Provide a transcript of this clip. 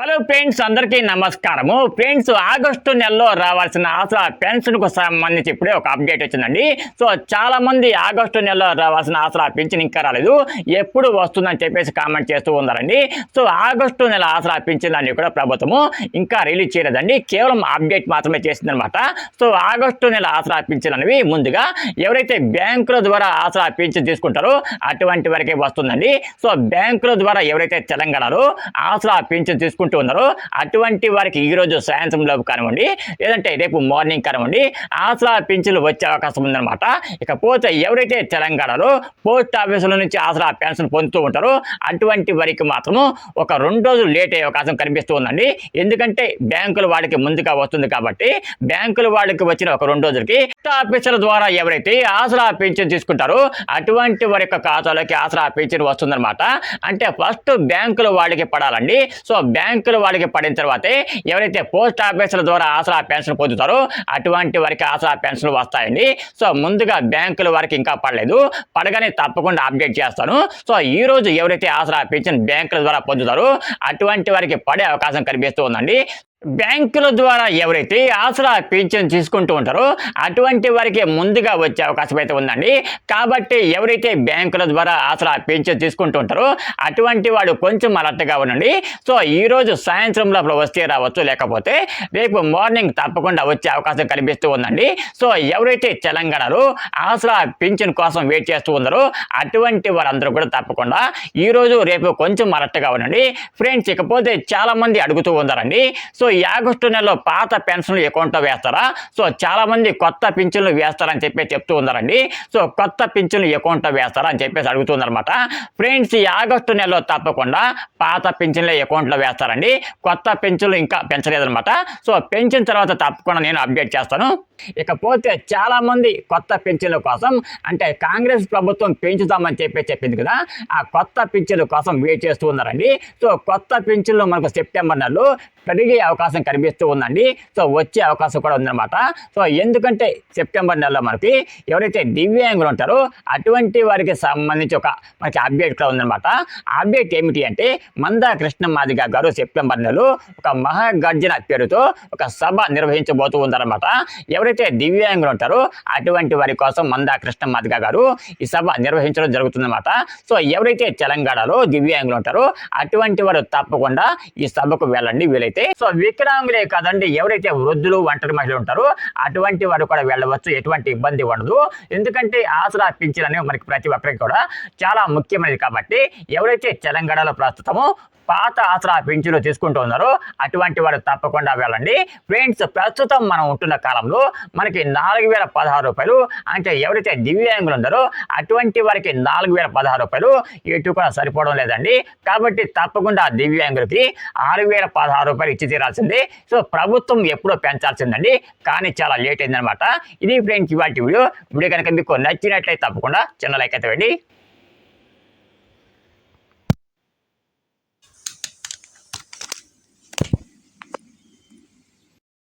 Hello friends అందరికీ నమస్కారము. Friends August నెలలో రావాల్సిన ఆసరా పెన్షన్కు సంబంధించి ఇప్పుడే ఒక అప్డేట్ వచ్చిందండి. సో చాలా మంది ఆగస్టు నెలలో రావాల్సిన ఆసరా పెన్షన్ ఇంకా రాలేదు. ఎప్పుడు వస్తుందని చెప్పేసి కామెంట్ చేస్తూ ఉన్నారండి. సో ఆగస్టు నెల ఆసరా పెన్షన్ అని కూడా ప్రభుత్వము ఇంకా రిలీజ్ చేయలేదండి. కేవలం అప్డేట్ మాత్రమే చేసిందనమాట సో ఆగస్టు నెల ఆసరా పెన్షన్ అనేవి ముందుగా ఎవరైతే బ్యాంకుల ద్వారా ఆసరా పెన్షన్ తీసుకుంటారో అటువంటి వరకే వస్తుందండి. సో బ్యాంకుల ద్వారా ఎవరైతే తెలంగాణలో ఆసరా పెన్షన్ తీసుకుంటూ ఉన్నారో అటువంటి వారికి ఈ రోజు లోపు కానివ్వండి లేదంటే రేపు మార్నింగ్ కానివ్వండి ఆసరా పెన్షన్లు వచ్చే అవకాశం ఉందన్నమాట. ఇకపోతే ఎవరైతే తెలంగాణలో పోస్ట్ ఆఫీసుల నుంచి ఆసరా పెన్షన్ పొందుతూ ఉంటారో అటువంటి వారికి మాత్రము ఒక రెండు రోజులు లేట్ అయ్యే అవకాశం కనిపిస్తూ ఉందండి. ఎందుకంటే బ్యాంకుల వాళ్ళకి ముందుగా వస్తుంది కాబట్టి బ్యాంకుల వాళ్ళకి వచ్చిన ఒక రెండు రోజులకి పోస్ట్ ఆఫీసుల ద్వారా ఎవరైతే ఆసరా పెన్షన్ తీసుకుంటారో అటువంటి వారి యొక్క ఖాతాలోకి ఆసరా పెన్షన్ వస్తుందన్నమాట. అంటే ఫస్ట్ బ్యాంకుల వాళ్ళకి పడాలండి. సో బ్యాంక్ బ్యాంకులు వాళ్ళకి పడిన తర్వాతే ఎవరైతే పోస్ట్ ఆఫీసుల ద్వారా ఆసరా పెన్షన్ పొందుతారో అటువంటి వారికి ఆసరా పెన్షన్ వస్తాయండి. సో ముందుగా బ్యాంకుల వారికి ఇంకా పడలేదు. పడగానే తప్పకుండా అప్డేట్ చేస్తాను. సో ఈ రోజు ఎవరైతే ఆసరా పెన్షన్ బ్యాంకుల ద్వారా పొందుతారో అటువంటి వారికి పడే అవకాశం కనిపిస్తూ ఉందండి. బ్యాంకుల ద్వారా ఎవరైతే ఆసరా పింఛన్ తీసుకుంటూ ఉంటారో అటువంటి వారికి ముందుగా వచ్చే అవకాశం అయితే ఉందండి. కాబట్టి ఎవరైతే బ్యాంకుల ద్వారా ఆసరా పింఛన్ తీసుకుంటూ ఉంటారో అటువంటి వాడు కొంచెం అలర్ట్గా ఉండండి. సో ఈ రోజు సాయంత్రం లోపల వస్తే రావచ్చు లేకపోతే రేపు మార్నింగ్ తప్పకుండా వచ్చే అవకాశం కనిపిస్తూ ఉందండి. సో ఎవరైతే తెలంగాణలో ఆసరా పింఛన్ కోసం వెయిట్ చేస్తూ ఉన్నారో అటువంటి వారందరూ కూడా తప్పకుండా ఈ రోజు రేపు కొంచెం అలర్ట్గా ఉండండి. ఫ్రెండ్స్ ఇకపోతే చాలామంది అడుగుతూ ఉన్నారండి. సో ఈ ఆగస్టు నెలలో పాత పెన్షన్లు అకౌంట్లో వేస్తారా? సో చాలా మంది కొత్త పింఛన్లు వేస్తారని చెప్పి చెప్తూ ఉన్నారండి. సో కొత్త పింఛన్లు అకౌంట్లో వేస్తారా అని చెప్పేసి అడుగుతుందనమాట ఫ్రెండ్స్ ఈ ఆగస్టు నెలలో తప్పకుండా పాత పింఛన్లు అకౌంట్లో వేస్తారండి. కొత్త పెన్షన్లు ఇంకా పెంచలేదనమాట సో పెంచిన తర్వాత తప్పకుండా నేను అప్డేట్ చేస్తాను. ఇకపోతే చాలా మంది కొత్త పెన్షన్ల కోసం అంటే కాంగ్రెస్ ప్రభుత్వం పెంచుతామని చెప్పి చెప్పింది కదా ఆ కొత్త పింఛన్ల కోసం వెయిట్ చేస్తూ ఉన్నారండి. సో కొత్త పింఛన్లు మనకు సెప్టెంబర్ నెలలో పెరిగే అవకాశం కనిపిస్తూ ఉందండి. సో వచ్చే అవకాశం కూడా ఉందన్నమాట. సో ఎందుకంటే సెప్టెంబర్ నెలలో మనకి ఎవరైతే దివ్యాంగులు ఉంటారో అటువంటి వారికి సంబంధించి ఒక మనకి అప్డేట్ కూడా ఉందన్నమాట. అప్డేట్ ఏమిటి అంటే మందా కృష్ణ మాదిగ గారు సెప్టెంబర్ నెలలో ఒక మహాగర్జన పేరుతో ఒక సభ నిర్వహించబోతూ ఉందన్నమాట. ఎవరైతే దివ్యాంగులు ఉంటారో అటువంటి వారి కోసం మందా కృష్ణ మాదిక గారు ఈ సభ నిర్వహించడం జరుగుతుందన్నమాట. సో ఎవరైతే తెలంగాణలో దివ్యాంగులు ఉంటారో అటువంటి వారు తప్పకుండా ఈ సభకు వెళ్ళండి వీలైతే. సో వికలాంగులే కాదండి ఎవరైతే వృద్ధులు ఒంటరి మహిళలు ఉంటారో అటువంటి వారు కూడా వెళ్ళవచ్చు ఎటువంటి ఇబ్బంది ఉండదు. ఎందుకంటే ఆసరా పింఛన్ అనేవి మనకి ప్రతి ఒక్కరికి కూడా చాలా ముఖ్యమైనది కాబట్టి ఎవరైతే తెలంగాణలో ప్రస్తుతము పాత ఆసరా పెంచులో తీసుకుంటూ ఉన్నారో. అటువంటి వారు తప్పకుండా వెళ్ళండి. ఫ్రెండ్స్ ప్రస్తుతం మనం ఉంటున్న కాలంలో మనకి నాలుగు వేల పదహారు రూపాయలు అంటే ఎవరైతే దివ్యాంగులు ఉన్నారో అటువంటి వారికి నాలుగు వేల పదహారు రూపాయలు ఇటు కూడా సరిపోవడం లేదండి. కాబట్టి తప్పకుండా దివ్యాంగులకి ఆరు వేల పదహారు రూపాయలు ఇచ్చి తీరాల్సిందే. సో ప్రభుత్వం ఎప్పుడో పెంచాల్సిందండి. కానీ చాలా లేట్ అయిందనమాట ఇది ఫ్రెండ్స్ ఇవాటి వీడియో. వీడియో కనుక మీకు నచ్చినట్లయితే తప్పకుండా చిన్న లైక్ అయితే వెళ్ళి